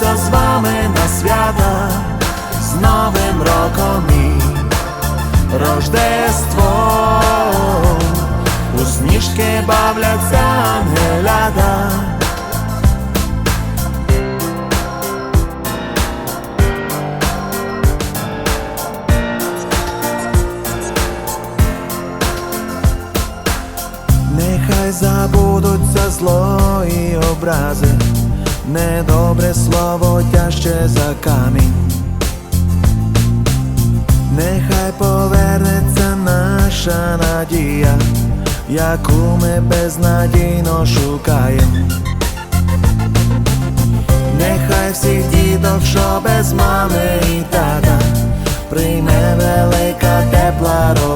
побачимося з вами на свята, з Новим роком і Рождество, усмішки бавляться ангелята. Нехай забудуться зло і образи, недобре слово тяжче за камінь. Нехай повернеться наша надія, яку ми безнадійно шукаємо. Нехай всіх діток, що без мами і тата, прийме велика тепла родина.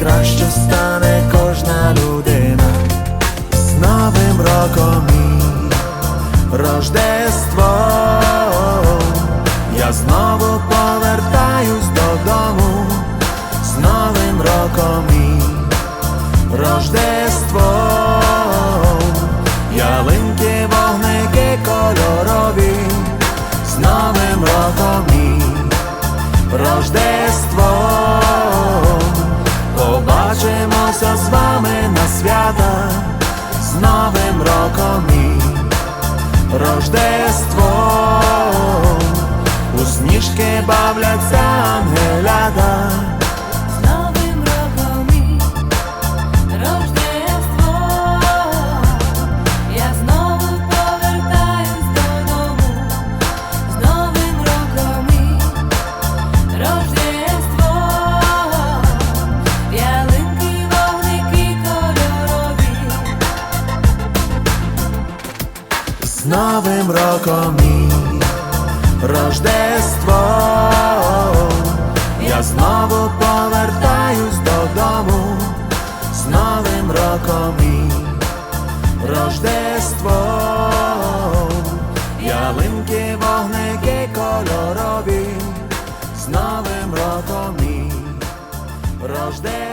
Краще стане кожна людина. З Новим роком і Рождество, я знову повертаюсь додому, з Новим роком і Рождество, ялинки, вогники кольорові, з Новим роком і Рождество, Новим Рождество У усмішки бавляться ангелята. Роком і Рождество, я знову повертаюсь додому, з Новим роком і Рождество, ялинки, вогники кольорові, з Новим роком і Рождество.